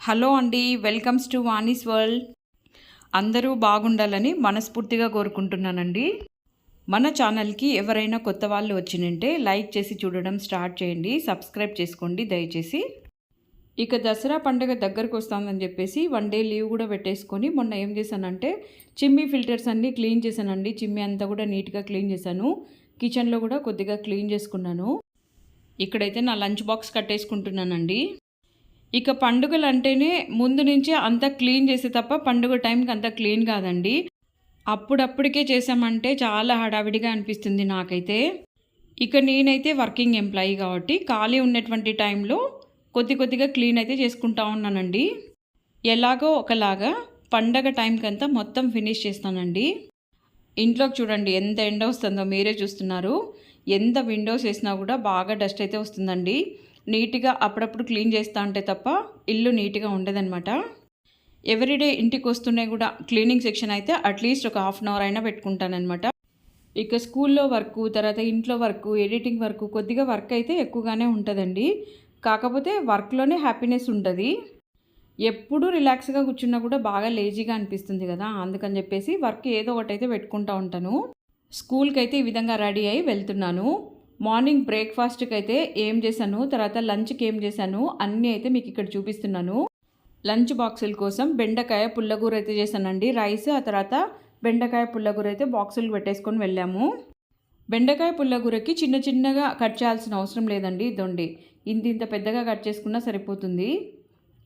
Hello అండి welcomes to Vani's world. అందరూ బాగుండాలని మనస్ఫూర్తిగా కోరుకుంటున్నానండి. మన ఛానల్కి ఎవరైనా కొత్త వాళ్ళు వచ్చినంటే లైక్ చేసి చూడడం స్టార్ట్ చేయండి సబ్స్క్రైబ్ చేసుకోండి దయచేసి. ఇక దసరా పండుగ దగ్గరకు వస్తుందని చెప్పేసి వన్ డే లీవ్ కూడా పెట్టేసుకొని మొన్న ఏం చేశానంటే చిమ్మి ఫిల్టర్స్ అన్నీ క్లీన్ చేశానండి. చిమ్మి అంతా కూడా నీట్గా క్లీన్ చేశాను. కిచెన్లో కూడా కొద్దిగా క్లీన్ చేసుకున్నాను. ఇక్కడైతే నా లంచ్ బాక్స్ కట్టేసుకుంటున్నానండి. ఇక పండుగలు అంటేనే ముందు నుంచే అంత క్లీన్ చేసే తప్ప పండుగ టైంకి అంత క్లీన్ కాదండి. అప్పుడప్పటికే చేసామంటే చాలా హడావిడిగా అనిపిస్తుంది నాకైతే. ఇక నేనైతే వర్కింగ్ ఎంప్లాయీ కాబట్టి ఖాళీ ఉన్నటువంటి టైంలో కొద్ది కొద్దిగా క్లీన్ అయితే చేసుకుంటా ఉన్నానండి. ఎలాగో ఒకలాగా పండగ టైంకంతా మొత్తం ఫినిష్ చేస్తానండి. ఇంట్లోకి చూడండి ఎంత ఎండ వస్తుందో మీరే చూస్తున్నారు. ఎంత విండోస్ వేసినా కూడా బాగా డస్ట్ అయితే వస్తుందండి. నీట్గా అప్పుడప్పుడు క్లీన్ చేస్తా అంటే తప్ప ఇల్లు నీట్గా ఉండదనమాట ఎవ్రీడే ఇంటికి వస్తూనే కూడా క్లీనింగ్ సెక్షన్ అయితే అట్లీస్ట్ ఒక హాఫ్ అన్ అవర్ అయినా పెట్టుకుంటానమాట ఇక స్కూల్లో వర్క్ తర్వాత ఇంట్లో వర్క్ ఎడిటింగ్ వర్క్ కొద్దిగా వర్క్ అయితే ఎక్కువగానే ఉంటుందండి. కాకపోతే వర్క్లోనే హ్యాపీనెస్ ఉంటుంది. ఎప్పుడూ రిలాక్స్గా కూర్చున్నా కూడా బాగా లేజీగా అనిపిస్తుంది కదా అందుకని చెప్పేసి వర్క్ ఏదో ఒకటి అయితే పెట్టుకుంటూ ఉంటాను. స్కూల్కి అయితే ఈ విధంగా రెడీ అయి వెళ్తున్నాను. మార్నింగ్ బ్రేక్ఫాస్ట్కి అయితే ఏం చేశాను తర్వాత లంచ్కి ఏం చేశాను అన్నీ అయితే మీకు ఇక్కడ చూపిస్తున్నాను. లంచ్ బాక్సుల కోసం బెండకాయ పుల్లగూర అయితే చేశానండి. రైస్ ఆ తర్వాత బెండకాయ పుల్లగూర అయితే బాక్సులు పెట్టేసుకొని వెళ్ళాము. బెండకాయ పుల్లగూరకి చిన్న చిన్నగా కట్ చేయాల్సిన అవసరం లేదండి ఇదండి. ఇంత ఇంత పెద్దగా కట్ చేసుకున్నా సరిపోతుంది.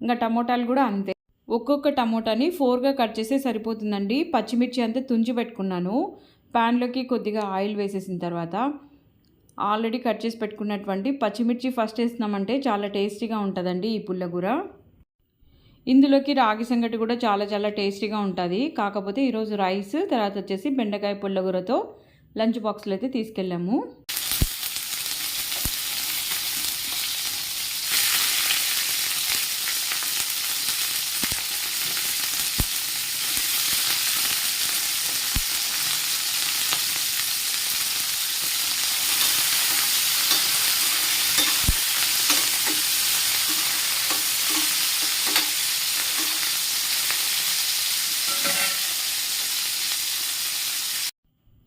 ఇంకా టమోటాలు కూడా అంతే. ఒక్కొక్క టమోటాని ఫోర్గా కట్ చేస్తే సరిపోతుందండి. పచ్చిమిర్చి అంతా తుంచి పెట్టుకున్నాను. ప్యాన్లోకి కొద్దిగా ఆయిల్ వేసేసిన తర్వాత ఆల్రెడీ కట్ చేసి పెట్టుకున్నటువంటి పచ్చిమిర్చి ఫస్ట్ వేసినామంటే చాలా టేస్టీగా ఉంటుందండి ఈ పుల్లగూర ఇందులోకి రాగి సంగటి కూడా చాలా చాలా టేస్టీగా ఉంటుంది. కాకపోతే ఈరోజు రైస్ తర్వాత వచ్చేసి బెండకాయ పుల్లగూరతో లంచ్ బాక్స్లో అయితే తీసుకెళ్ళాము.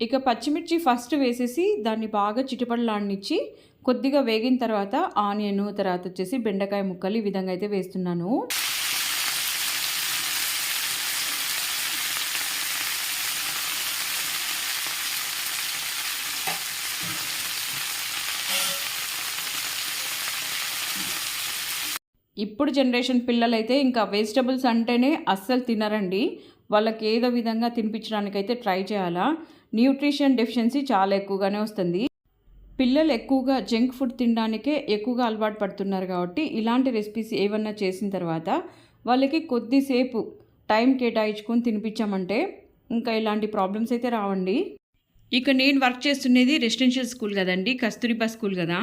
ఇక పచ్చిమిర్చి ఫస్ట్ వేసేసి దాన్ని బాగా చిటిపడలాడినిచ్చి కొద్దిగా వేగిన తర్వాత ఆనియన్ తర్వాత వచ్చేసి బెండకాయ ముక్కలు ఈ విధంగా అయితే వేస్తున్నాను. ఇప్పుడు జనరేషన్ పిల్లలైతే ఇంకా వెజిటబుల్స్ అంటేనే అస్సలు తినరండి. వాళ్ళకి ఏదో విధంగా తినిపించడానికైతే ట్రై చేయాలా? న్యూట్రిషన్ డెఫిషియన్సీ చాలా ఎక్కువగానే వస్తుంది. పిల్లలు ఎక్కువగా జంక్ ఫుడ్ తినడానికే ఎక్కువగా అలవాటు పడుతున్నారు కాబట్టి ఇలాంటి రెసిపీస్ ఏమన్నా చేసిన తర్వాత వాళ్ళకి కొద్దిసేపు టైం కేటాయించుకొని తినిపించామంటే ఇంకా ఇలాంటి ప్రాబ్లమ్స్ అయితే రావండి. ఇక నేను వర్క్ చేస్తున్నది రెసిడెన్షియల్ స్కూల్ కదండి కస్తూరిబా స్కూల్ కదా.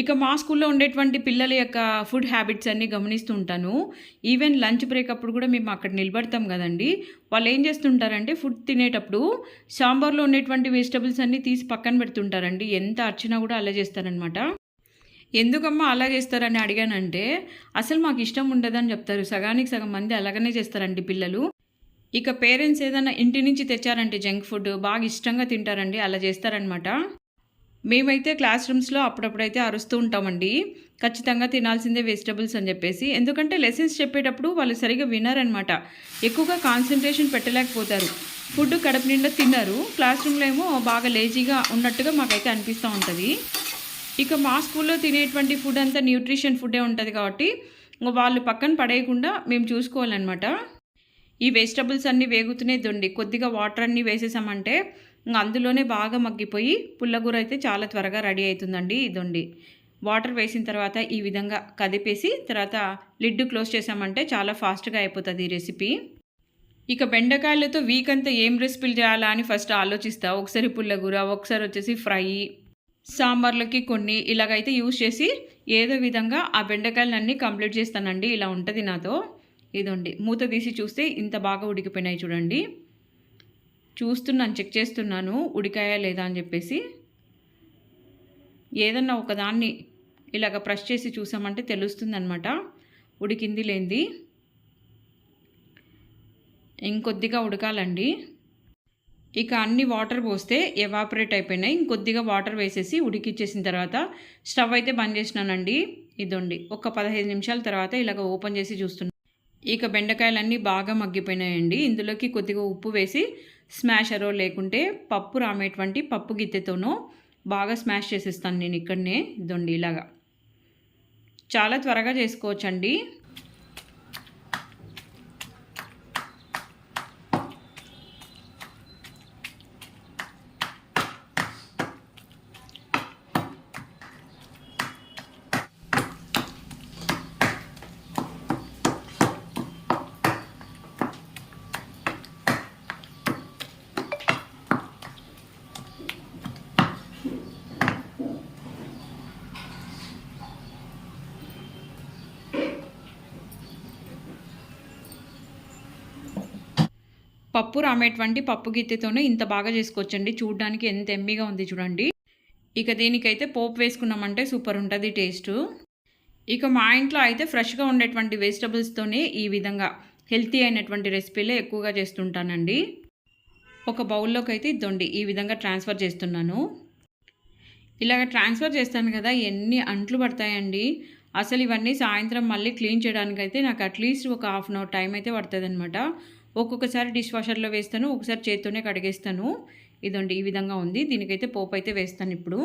ఇక మా స్కూల్లో ఉండేటువంటి పిల్లల యొక్క ఫుడ్ హ్యాబిట్స్ అన్నీ గమనిస్తూ ఉంటాను. ఈవెన్ లంచ్ బ్రేక్ అప్పుడు కూడా మేము అక్కడ నిలబడతాం కదండి. వాళ్ళు ఏం చేస్తుంటారంటే ఫుడ్ తినేటప్పుడు సాంబార్లో ఉండేటువంటి వెజిటబుల్స్ అన్నీ తీసి పక్కన పెడుతుంటారండి. ఎంత అర్చినా కూడా అలా చేస్తారనమాట ఎందుకమ్మా అలా చేస్తారని అడిగానంటే అసలు మాకు ఇష్టం ఉండదని చెప్తారు. సగానికి సగం మంది అలాగనే చేస్తారండి పిల్లలు. ఇక పేరెంట్స్ ఏదైనా ఇంటి నుంచి తెచ్చారంటే జంక్ ఫుడ్ బాగా ఇష్టంగా తింటారండి. అలా చేస్తారనమాట మేమైతే క్లాస్ రూమ్స్లో అప్పుడప్పుడైతే అరుస్తూ ఉంటామండి. ఖచ్చితంగా తినాల్సిందే వెజిటబుల్స్ అని చెప్పేసి. ఎందుకంటే లెసన్స్ చెప్పేటప్పుడు వాళ్ళు సరిగా వినరనమాట. ఎక్కువగా కాన్సన్ట్రేషన్ పెట్టలేకపోతారు. ఫుడ్ కడుపు నిండా తిన్నారు. క్లాస్ రూమ్లో ఏమో బాగా లేజీగా ఉన్నట్టుగా మాకైతే అనిపిస్తూ ఉంటుంది. ఇక మా స్కూల్లో తినేటువంటి ఫుడ్ అంతా న్యూట్రిషన్ ఫుడే ఉంటుంది కాబట్టి వాళ్ళు పక్కన పడేయకుండా మేము చూసుకోవాలన్నమాట. ఈ వెజిటబుల్స్ అన్నీ వేగుతూనే దొండి. కొద్దిగా వాటర్ అన్నీ వేసేసామంటే ఇంకా అందులోనే బాగా మగ్గిపోయి పుల్లగూర అయితే చాలా త్వరగా రెడీ అవుతుందండి ఇదండి వాటర్ వేసిన తర్వాత ఈ విధంగా కదిపేసి తర్వాత లిడ్ క్లోజ్ చేసామంటే చాలా ఫాస్ట్గా అయిపోతుంది ఈ రెసిపీ. ఇక బెండకాయలతో వీక్ అంతా ఏం రెసిపీలు చేయాలా అని ఫస్ట్ ఆలోచిస్తా. ఒకసారి పుల్లగూర ఒకసారి వచ్చేసి ఫ్రై సాంబార్లకి కొన్ని ఇలాగైతే యూజ్ చేసి ఏదో విధంగా ఆ బెండకాయలన్నీ కంప్లీట్ చేస్తానండి. ఇలా ఉంటుంది నాతో ఇదండి మూత తీసి చూస్తే ఇంత బాగా ఉడికిపోయినాయి చూడండి. చూస్తున్నాను చెక్ చేస్తున్నాను ఉడికాయా లేదా అని చెప్పేసి. ఏదన్నా ఒకదాన్ని ఇలాగ ప్రెస్ చేసి చూసామంటే తెలుస్తుంది అనమాట ఉడికింది లేనిది ఇంకొద్దిగా ఉడకాలండి. ఇక అన్ని వాటర్ పోస్తే ఎవాపరేట్ అయిపోయినాయి. ఇంకొద్దిగా వాటర్ వేసేసి ఉడికిచ్చేసిన తర్వాత స్టవ్ అయితే బంద్ చేసినానండి. ఇదండి. ఒక పదహైదు నిమిషాల తర్వాత ఇలాగ ఓపెన్ చేసి చూస్తున్నాను ఇక బెండకాయలన్నీ బాగా మగ్గిపోయినాయండి. ఇందులోకి కొద్దిగా ఉప్పు వేసి స్మాషరో లేకుంటే పప్పు రామేటువంటి పప్పు గిత్తెతోనో బాగా స్మాష్ చేసేస్తాను నేను ఇక్కడనే దొండి ఇలాగా చాలా త్వరగా చేసుకోవచ్చండి. పప్పు రామేటువంటి పప్పు గిత్తెతోనే ఇంత బాగా చేసుకోవచ్చండి. చూడడానికి ఎంత ఎమ్మిగా ఉంది చూడండి. ఇక దీనికైతే పోపు వేసుకున్నామంటే సూపర్ ఉంటుంది టేస్ట్. ఇక మా ఇంట్లో అయితే ఫ్రెష్గా ఉండేటువంటి వెజిటబుల్స్తోనే ఈ విధంగా హెల్తీ అయినటువంటి రెసిపీలే ఎక్కువగా చేస్తుంటానండి. ఒక బౌల్లోకి అయితే ఇద్దండి ఈ విధంగా ట్రాన్స్ఫర్ చేస్తున్నాను. ఇలాగ ట్రాన్స్ఫర్ చేస్తాను కదా ఎన్ని అంట్లు పడతాయండి. అసలు ఇవన్నీ సాయంత్రం మళ్ళీ క్లీన్ చేయడానికైతే నాకు అట్లీస్ట్ ఒక హాఫ్ అన్ అవర్ టైం అయితే పడుతుంది అనమాట ఒక్కొక్కసారి డిష్ వాషర్లో వేస్తాను ఒకసారి చేత్తోనే కడిగేస్తాను. ఇదండి ఈ విధంగా ఉంది. దీనికైతే పోపు అయితే వేస్తాను ఇప్పుడు.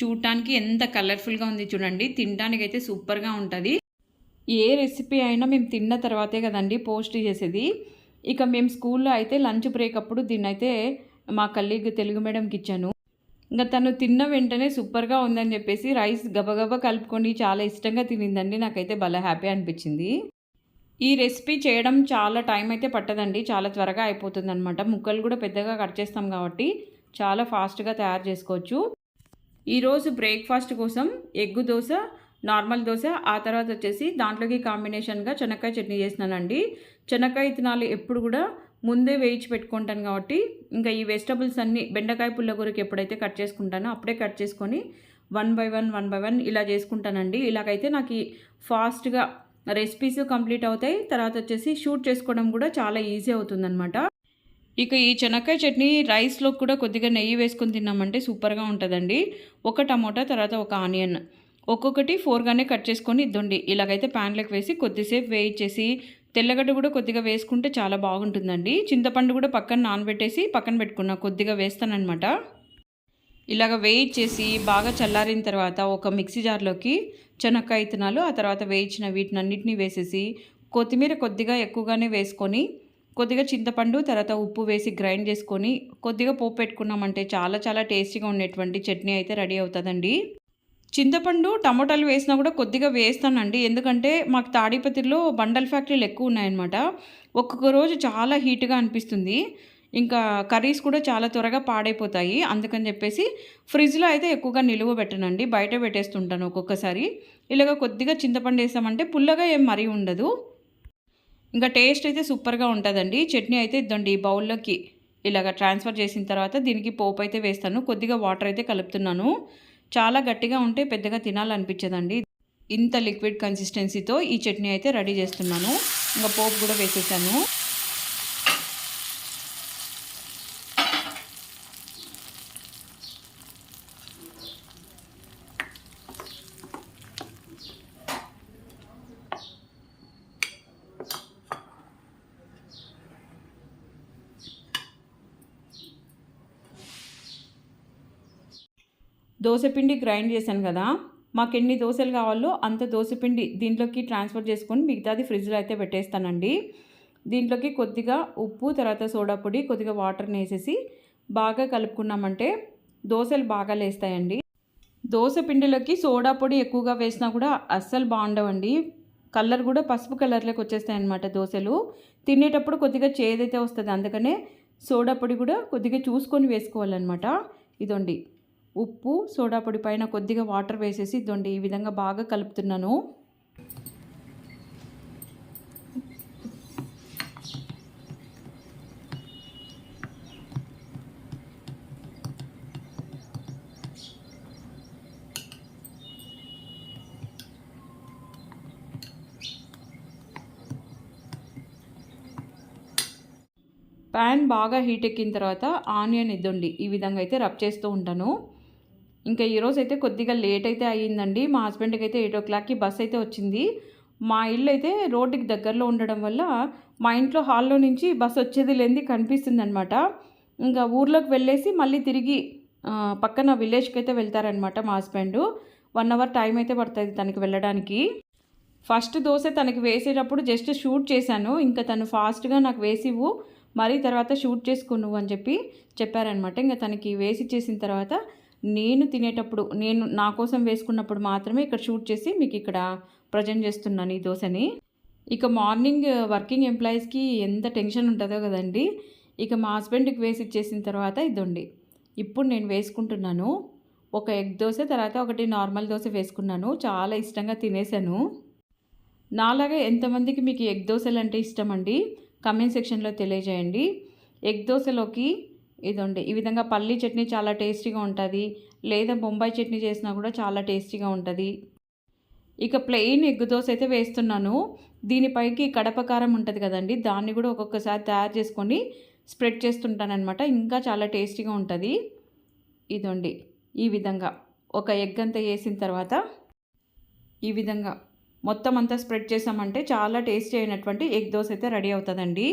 చూడటానికి ఎంత కలర్ఫుల్గా ఉంది చూడండి. తినడానికి అయితే సూపర్గా ఉంటుంది. ఏ రెసిపీ అయినా మేము తిన్న తర్వాతే కదండి పోస్ట్ చేసేది. ఇక మేము స్కూల్లో అయితే లంచ్ బ్రేక్ అప్పుడు దీన్ని అయితే మా కల్లీగ్ తెలుగు మేడంకి ఇచ్చాను. ఇంకా తను తిన్న వెంటనే సూపర్గా ఉందని చెప్పేసి రైస్ గబగబా కలుపుకొని చాలా ఇష్టంగా తినిందండి. నాకైతే భలే హ్యాపీ అనిపించింది. ఈ రెసిపీ చేయడం చాలా టైం అయితే పట్టదండి. చాలా త్వరగా అయిపోతుంది అనమాట ముక్కలు కూడా పెద్దగా కట్ చేస్తాం కాబట్టి చాలా ఫాస్ట్గా తయారు చేసుకోవచ్చు. ఈరోజు బ్రేక్ఫాస్ట్ కోసం ఎగ్గు దోశ నార్మల్ దోశ ఆ తర్వాత వచ్చేసి దాంట్లోకి కాంబినేషన్గా చెనక్కాయ చట్నీ చేసినానండి. చెనక్కాయ విత్తనాలు ఎప్పుడు కూడా ముందే వేయించి పెట్టుకుంటాను కాబట్టి ఇంకా ఈ వెజిటబుల్స్ అన్నీ బెండకాయ పుల్లగూరకి ఎప్పుడైతే కట్ చేసుకుంటానో అప్పుడే కట్ చేసుకొని one by one one by one ఇలా చేసుకుంటానండి. ఇలాగైతే నాకు ఫాస్ట్గా రెసిపీస్ కంప్లీట్ అవుతాయి. తర్వాత వచ్చేసి షూట్ చేసుకోవడం కూడా చాలా ఈజీ అవుతుందన్నమాట. ఇక ఈ చెనక్కాయ చట్నీ రైస్లో కూడా కొద్దిగా నెయ్యి వేసుకొని తిన్నామంటే సూపర్గా ఉంటుందండి. ఒక టమోటా తర్వాత ఒక ఆనియన్. ఒక్కొక్కటి ఫోర్గానే కట్ చేసుకొని ఇద్దండి. ఇలాగైతే ప్యాన్లోకి వేసి కొద్దిసేపు వేయించేసి తెల్లగడ్డ కూడా కొద్దిగా వేసుకుంటే చాలా బాగుంటుందండి. చింతపండు కూడా పక్కన నానబెట్టేసి పక్కన పెట్టుకున్నా కొద్దిగా వేస్తానమాట ఇలాగ వేయించేసి బాగా చల్లారిన తర్వాత ఒక మిక్సీ జార్లోకి చెనక్కాయ ఇత్తనాలు ఆ తర్వాత వేయించిన వీటిని అన్నిటినీ వేసేసి కొత్తిమీర కొద్దిగా ఎక్కువగానే వేసుకొని కొద్దిగా చింతపండు తర్వాత ఉప్పు వేసి గ్రైండ్ చేసుకొని కొద్దిగా పోపు పెట్టుకున్నామంటే చాలా చాలా టేస్టీగా ఉండేటువంటి చట్నీ అయితే రెడీ అవుతుందండి. చింతపండు టమోటాలు వేసినా కూడా కొద్దిగా వేస్తానండి. ఎందుకంటే మాకు తాడిపత్రిలో బండల్ ఫ్యాక్టరీలు ఎక్కువ ఉన్నాయన్నమాట. ఒక్కొక్క రోజు చాలా హీట్గా అనిపిస్తుంది. ఇంకా కర్రీస్ కూడా చాలా త్వరగా పాడైపోతాయి. అందుకని చెప్పేసి ఫ్రిడ్జ్లో అయితే ఎక్కువగా నిలువ పెట్టనండి. బయట పెట్టేస్తుంటాను ఒక్కొక్కసారి. ఇలాగ కొద్దిగా చింతపండు వేసామంటే పుల్లగా ఏం మరీ ఉండదు. ఇంకా టేస్ట్ అయితే సూపర్గా ఉంటుందండి. చట్నీ అయితే ఇద్దండి ఈ బౌల్లోకి. ఇలాగ ట్రాన్స్ఫర్ చేసిన తర్వాత దీనికి పోపు అయితే వేస్తాను. కొద్దిగా వాటర్ అయితే కలుపుతున్నాను. చాలా గట్టిగా ఉంటే పెద్దగా తినాలనిపించదండి. ఇంత లిక్విడ్ కన్సిస్టెన్సీతో ఈ చట్నీ అయితే రెడీ చేస్తున్నాను. ఇంకా పోపు కూడా వేసేసాను. దోశపిండి గ్రైండ్ చేశాను కదా మాకు ఎన్ని దోశలు కావాలో అంత దోశపిండి దీంట్లోకి ట్రాన్స్ఫర్ చేసుకొని మిగతాది ఫ్రిడ్జ్లో అయితే పెట్టేస్తానండి. దీంట్లోకి కొద్దిగా ఉప్పు తర్వాత సోడా పొడి కొద్దిగా వాటర్ని వేసేసి బాగా కలుపుకున్నామంటే దోశలు బాగా లేస్తాయండి. దోశ పిండిలోకి సోడా పొడి ఎక్కువగా వేసినా కూడా అస్సలు బాగుండవండి. కలర్ కూడా పసుపు కలర్లోకి వచ్చేస్తాయి అనమాట దోశలు. తినేటప్పుడు కొద్దిగా చేదైతే వస్తుంది అందుకనే సోడా పొడి కూడా కొద్దిగా చూసుకొని వేసుకోవాలన్నమాట. ఇదండి. ఉప్పు సోడా పొడి పైన కొద్దిగా వాటర్ వేసేసి ఇదండి ఈ విధంగా బాగా కలుపుతున్నాను. ప్యాన్ బాగా హీట్ ఎక్కిన తర్వాత ఆనియన్ ఇద్దండి ఈ విధంగా అయితే రబ్ చేస్తూ ఉంటాను. ఇంకా ఈరోజు అయితే కొద్దిగా లేట్ అయితే అయ్యిందండి. మా హస్బెండ్కి అయితే ఎయిట్ ఓ క్లాక్కి బస్ అయితే వచ్చింది. మా ఇల్లు అయితే రోడ్డుకి దగ్గరలో ఉండడం వల్ల మా ఇంట్లో హాల్లో నుంచి బస్ వచ్చేది లేనిది కనిపిస్తుంది అనమాట ఇంకా ఊర్లోకి వెళ్ళేసి మళ్ళీ తిరిగి పక్కన విలేజ్కి అయితే వెళ్తారనమాట మా హస్బెండ్ వన్ అవర్ టైం అయితే పడుతుంది తనకి వెళ్ళడానికి. ఫస్ట్ దోశ తనకి వేసేటప్పుడు జస్ట్ షూట్ చేశాను. ఇంకా తను ఫాస్ట్గా నాకు వేసివు మరీ తర్వాత షూట్ చేసుకో నువ్వు అని చెప్పి చెప్పారనమాట ఇంకా తనకి వేసి చేసిన తర్వాత నేను తినేటప్పుడు నేను నా కోసం వేసుకున్నప్పుడు మాత్రమే ఇక్కడ షూట్ చేసి మీకు ఇక్కడ ప్రజెంట్ చేస్తున్నాను ఈ దోశని. ఇక మార్నింగ్ వర్కింగ్ ఎంప్లాయీస్కి ఎంత టెన్షన్ ఉంటుందో కదండి. ఇక మా హస్బెండ్కి వేసి ఇచ్చేసిన తర్వాత ఇదండి. ఇప్పుడు నేను వేసుకుంటున్నాను. ఒక ఎగ్ దోశ తర్వాత ఒకటి నార్మల్ దోశ వేసుకున్నాను. చాలా ఇష్టంగా తినేసాను నాలాగా ఎంతమందికి మీకు ఎగ్ దోశలు అంటే ఇష్టం అండి కమెంట్ సెక్షన్లో తెలియజేయండి. ఎగ్ దోశలోకి ఇదండి. ఈ విధంగా పల్లీ చట్నీ చాలా టేస్టీగా ఉంటుంది. లేదా బొంబాయి చట్నీ చేసినా కూడా చాలా టేస్టీగా ఉంటుంది. ఇక ప్లెయిన్ ఎగ్ దోశ అయితే వేస్తున్నాను. దీనిపైకి కడప కారం ఉంటుంది కదండి. దాన్ని కూడా ఒక్కొక్కసారి తయారు చేసుకొని స్ప్రెడ్ చేస్తుంటానమాట ఇంకా చాలా టేస్టీగా ఉంటుంది. ఇదండి. ఈ విధంగా ఒక ఎగ్ అంతా వేసిన తర్వాత ఈ విధంగా మొత్తం అంతా స్ప్రెడ్ చేసామంటే చాలా టేస్టీ అయినటువంటి ఎగ్ దోశ అయితే రెడీ అవుతుందండి.